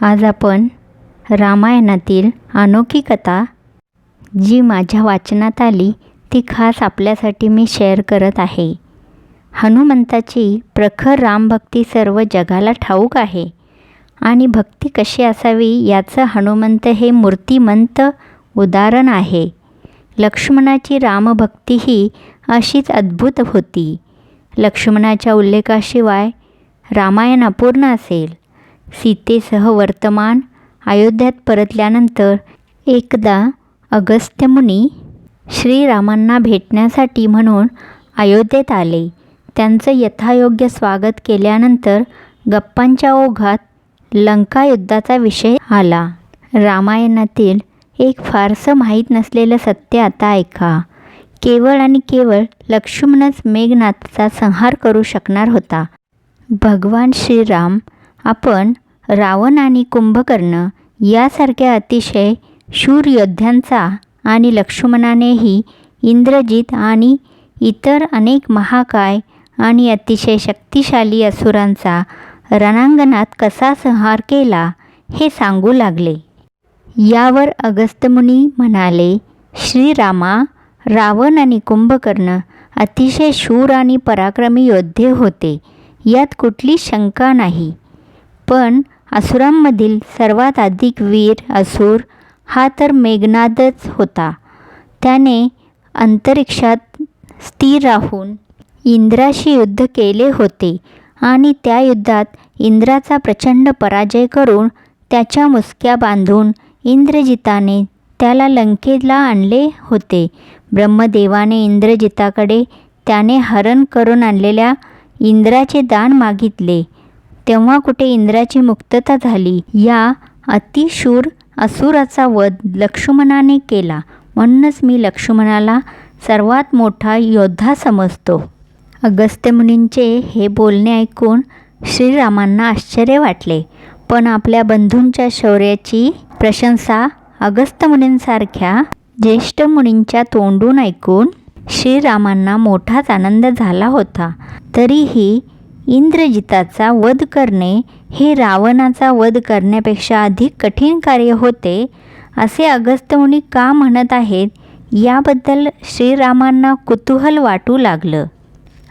आज आपण रामायणातील अनोखी कथा जी माझ्या वाचनात आली ती खास आपल्यासाठी मी शेअर करत आहे. हनुमंताची प्रखर रामभक्ती सर्व जगाला ठाऊक आहे. आणि भक्ती कशी असावी याचं हनुमंत हे मूर्तिमंत उदाहरण आहे. लक्ष्मणाची रामभक्तीही अशीच अद्भुत होती. लक्ष्मणाच्या उल्लेखाशिवाय रामायण अपूर्ण असेल. सीतेसह वर्तमान अयोध्यात परतल्यानंतर एकदा अगस्त्यमुनी श्रीरामांना भेटण्यासाठी म्हणून अयोध्येत आले. त्यांचं यथायोग्य स्वागत केल्यानंतर गप्पांच्या ओघात लंका युद्धाचा विषय आला. रामायणातील एक फारसं माहीत नसलेलं सत्य आता ऐका. केवळ आणि केवळ लक्ष्मणच मेघनाथचा संहार करू शकणार होता. भगवान श्रीराम आपण रावण आणि कुंभकर्ण यासारख्या अतिशय शूर योद्ध्यांचा आणि लक्ष्मणानेही इंद्रजित आणि इतर अनेक महाकाय आणि अतिशय शक्तिशाली असुरांचा रणांगणात कसा संहार केला हे सांगू लागले. यावर अगस्त्यमुनी म्हणाले श्रीरामा रावण आणि कुंभकर्ण अतिशय शूर आणि पराक्रमी योद्धे होते. यात कुठली शंका नाही. पण असुरांमधील सर्वात अधिक वीर असुर हा तर मेघनादच होता. त्याने अंतरिक्षात स्थिर राहून इंद्राशी युद्ध केले होते आणि त्या युद्धात इंद्राचा प्रचंड पराजय करून त्याच्या मुसक्या बांधून इंद्रजिताने त्याला लंकेला आणले होते. ब्रह्मदेवाने इंद्रजिताकडे त्याने हरण करून आणलेल्या इंद्राचे दान मागितले. तेव्हा कुठे इंद्राची मुक्तता झाली. या अतिशूर असुराचा वध लक्ष्मणाने केला. म्हणूनच मी लक्ष्मणाला सर्वात मोठा योद्धा समजतो. अगस्त्यमुनींचे हे बोलणे ऐकून श्रीरामांना आश्चर्य वाटले. पण आपल्या बंधूंच्या शौर्याची प्रशंसा अगस्त्यमुनींसारख्या ज्येष्ठ मुनींच्या तोंडून ऐकून श्रीरामांना मोठाच आनंद झाला होता. तरीही इंद्रजिताचा वध करणे हे रावणाचा वध करण्यापेक्षा अधिक कठीण कार्य होते असे अगस्त्यमुनी का म्हणत आहेत याबद्दल श्रीरामांना कुतूहल वाटू लागलं.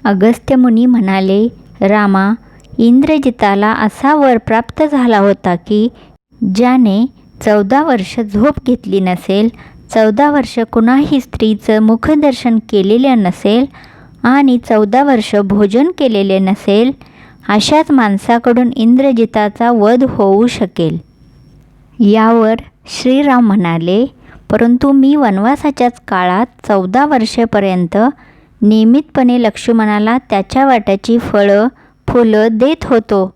अगस्त्यमुनी म्हणाले रामा इंद्रजिताला असा वर प्राप्त झाला होता की ज्याने चौदा वर्ष झोप घेतली नसेल चौदा वर्ष कुणाही स्त्रीचं मुखदर्शन केलेलं नसेल आणि चौदा वर्ष भोजन केलेले नसेल अशाच माणसाकडून इंद्रजिताचा वध होऊ शकेल. यावर श्रीराम म्हणाले परंतु मी वनवासाच्याच काळात चौदा वर्षेपर्यंत नियमितपणे लक्ष्मणाला त्याच्या वाट्याची फळं फुलं देत होतो.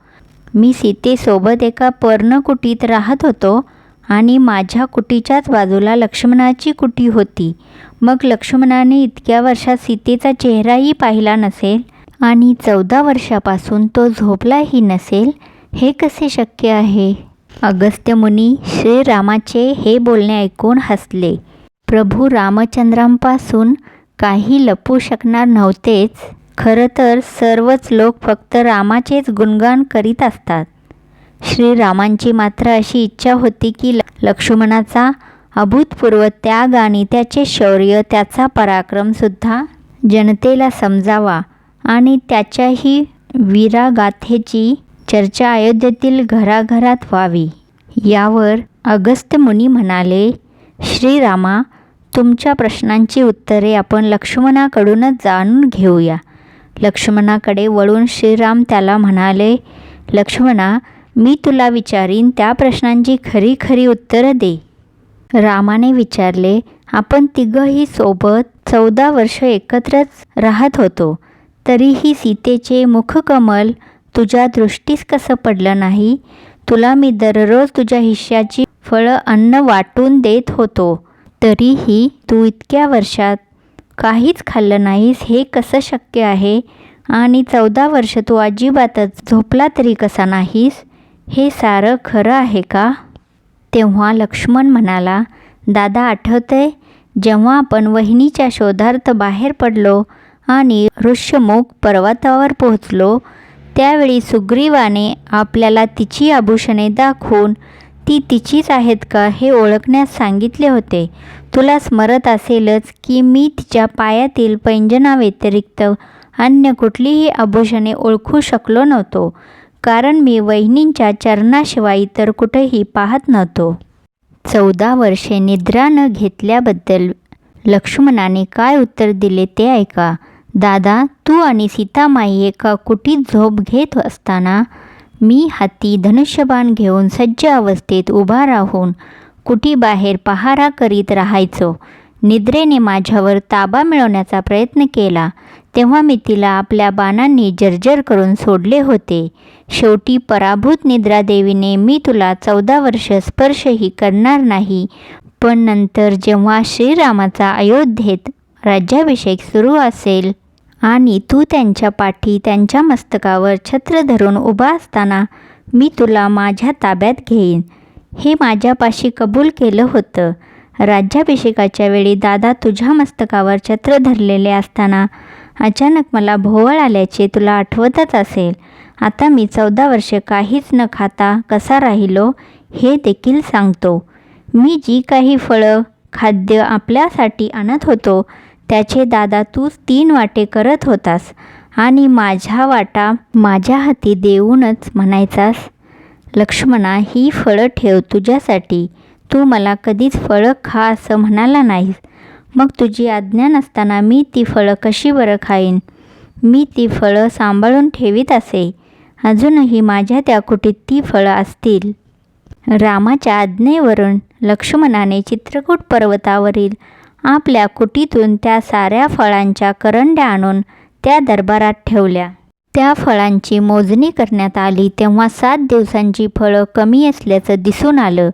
मी सीतेसोबत एका पर्णकुटीत राहत होतो. आणि माझ्या कुटीच्याच बाजूला लक्ष्मणाची कुटी होती. मग लक्ष्मणाने इतक्या वर्षात सीतेचा चेहराही पाहिला नसेल आणि चौदा वर्षापासून तो झोपलाही नसेल हे कसे शक्य आहे? अगस्त्यमुनी श्रीरामाचे हे बोलणे ऐकून हसले. प्रभू रामचंद्रांपासून काही लपू शकणार नव्हतेच. खरं तर सर्वच लोक फक्त रामाचेच गुणगान करीत असतात. श्रीरामांची मात्र अशी इच्छा होती की लक्ष्मणाचा अभूतपूर्व त्याग आणि त्याचे शौर्य त्याचा पराक्रमसुद्धा जनतेला समजावा आणि त्याच्याही वीरागाथेची चर्चा अयोध्येतील घराघरात व्हावी. यावर अगस्त मुनी म्हणाले श्रीरामा तुमच्या प्रश्नांची उत्तरे आपण लक्ष्मणाकडूनच जाणून घेऊया लक्ष्मणाकडे वळून श्रीराम त्याला म्हणाले लक्ष्मणा मी तुला विचारीन त्या प्रश्नांची खरी खरी उत्तरं दे. रामाने विचारले आपण तिघंही सोबत चौदा वर्ष एकत्रच राहत होतो. तरीही सीतेचे मुखकमल तुझ्या दृष्टीस कसं पडलं नाही? तुला मी दररोज तुझ्या हिश्श्याची फळं अन्न वाटून देत होतो. तरीही तू इतक्या वर्षात काहीच खाल्लं नाहीस हे कसं शक्य आहे? आणि चौदा वर्ष तू अजिबातच झोपला तरी कसा नाहीस? हे सारं खरं आहे का? तेव्हा लक्ष्मण म्हणाला दादा आठवतंय जेव्हा आपण वहिनीच्या शोधार्थ बाहेर पडलो आणि ऋष्यमुख पर्वतावर पोहोचलो त्यावेळी सुग्रीवाने आपल्याला तिची आभूषणे दाखवून ती तिचीच आहेत का हे ओळखण्यास सांगितले होते. तुला स्मरत असेलच की मी तिच्या पायातील पैंजनाव्यतिरिक्त अन्य कुठलीही आभूषणे ओळखू शकलो नव्हतो. कारण मी वहिनींच्या चरणाशिवाय इतर कुठेही पाहत नव्हतो. चौदा वर्षे निद्रा न घेतल्याबद्दल लक्ष्मणाने काय उत्तर दिले ते ऐका. दादा तू आणि सीतामाई एका कुटीत झोप घेत असताना मी हाती धनुष्यबाण घेऊन सज्ज अवस्थेत उभा राहून कुटीबाहेर पहारा करीत राहायचो. निद्रेने माझ्यावर ताबा मिळवण्याचा प्रयत्न केला. तेव्हा मी तिला आपल्या बाणांनी जर्जर करून सोडले होते. शेवटी पराभूत निद्रादेवीने मी तुला चौदा वर्ष स्पर्शही करणार नाही. पण नंतर जेव्हा श्रीरामाचा अयोध्येत राज्याभिषेक सुरू असेल आणि तू त्यांच्या पाठी त्यांच्या मस्तकावर छत्र धरून उभा असताना मी तुला माझ्या ताब्यात घेईन. हे माझ्यापाशी कबूल केलं होतं. राज्याभिषेकाच्या वेळी दादा तुझ्या मस्तकावर छत्र धरलेले असताना अचानक मला भोवळ आल्याचे तुला आठवतच असेल. आता मी चौदा वर्षे काहीच न खाता कसा राहिलो हे देखील सांगतो. मी जी काही फळं खाद्य आपल्यासाठी आणत होतो त्याचे दादा तूच तीन वाटे करत होतास आणि माझ्या वाटा माझ्या हाती देऊनच म्हणायचास लक्ष्मणा ही फळं ठेव तुझ्यासाठी. तू मला कधीच फळं खा असं म्हणाला नाहीस. मग तुझी आज्ञा नसताना मी ती फळं कशी बरं खाईन? मी ती फळं सांभाळून ठेवीत असे. अजूनही माझ्या त्या कुटीत ती फळं असतील. रामाच्या आज्ञेवरून लक्ष्मणाने चित्रकूट पर्वतावरील आपल्या कुटीतून त्या साऱ्या फळांच्या करंड्या आणून त्या दरबारात ठेवल्या. त्या फळांची मोजणी करण्यात आली तेव्हा सात दिवसांची फळं कमी असल्याचं दिसून आलं.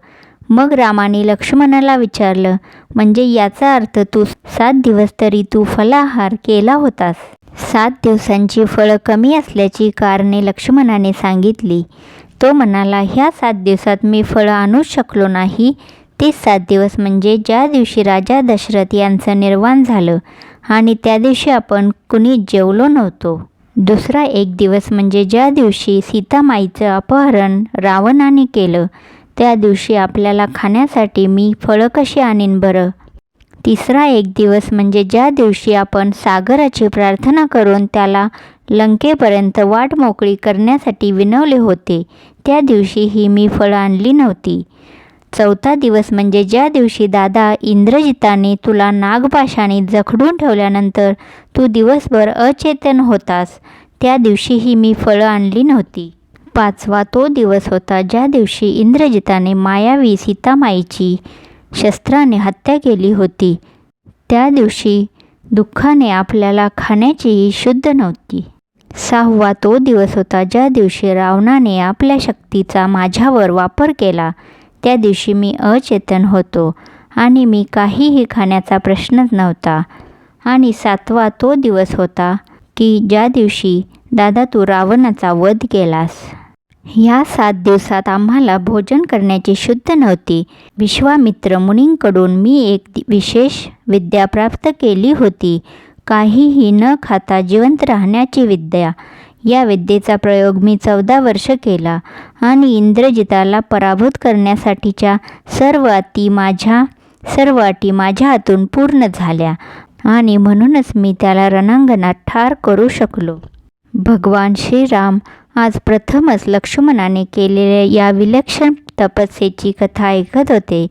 मग रामाने लक्ष्मणाला विचारलं म्हणजे याचा अर्थ तू सात दिवस तरी तू फलाहार केला होतास? सात दिवसांची फळं कमी असल्याची कारणे लक्ष्मणाने सांगितली. तो म्हणाला ह्या सात दिवसात मी फळं आणू शकलो नाही. ते सात दिवस म्हणजे ज्या दिवशी राजा दशरथ यांचं निर्वाण झालं आणि त्या दिवशी आपण कुणी जेवलो नव्हतो. दुसरा एक दिवस म्हणजे ज्या दिवशी सीतामाईचं अपहरण रावणाने केलं त्या दिवशी आपल्याला खाण्यासाठी मी फळं कशी आणीन बरं? तिसरा एक दिवस म्हणजे ज्या दिवशी आपण सागराची प्रार्थना करून त्याला लंकेपर्यंत वाट मोकळी करण्यासाठी विनवले होते त्या दिवशीही मी फळं आणली नव्हती. चौथा दिवस म्हणजे ज्या दिवशी दादा इंद्रजिताने तुला नागपाशाने जखडून ठेवल्यानंतर तू दिवसभर अचेतन होतास त्या दिवशीही मी फळं आणली नव्हती. पाचवा तो दिवस होता ज्या दिवशी इंद्रजिताने मायावी सीतामाईची शस्त्राने हत्या केली होती. त्या दिवशी दुःखाने आपल्याला खाण्याचीही शुद्ध नव्हती. सहावा तो दिवस होता ज्या दिवशी रावणाने आपल्या शक्तीचा माझ्यावर वापर केला. त्या दिवशी मी अचेतन होतो आणि मी काहीही खाण्याचा प्रश्नच नव्हता. आणि सातवा तो दिवस होता की ज्या दिवशी दादा तू रावणाचा वध केलास. ह्या सात दिवसात आम्हाला भोजन करण्याची शुद्ध नव्हती. विश्वामित्र मुनींकडून मी एक विशेष विद्या प्राप्त केली होती. काहीही न खाता जिवंत राहण्याची विद्या. या विद्येचा प्रयोग मी चौदा वर्ष केला आणि इंद्रजिताला पराभूत करण्यासाठीच्या सर्व अटी माझ्या सर्व अटी माझ्या हातून पूर्ण झाल्या आणि म्हणूनच मी त्याला रणांगणात ठार करू शकलो. भगवान श्रीराम आज प्रथमच लक्ष्मणाने केलेल्या या विलक्षण तपस्येची कथा ऐकत होते.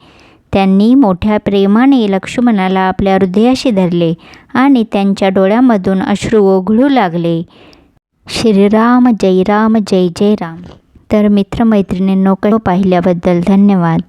त्यांनी मोठ्या प्रेमाने लक्ष्मणाला आपल्या हृदयाशी धरले आणि त्यांच्या डोळ्यामधून अश्रू ओघळू लागले. श्रीराम जय राम जय जय राम. तर मित्रमैत्रिणींनो पाहिल्याबद्दल धन्यवाद.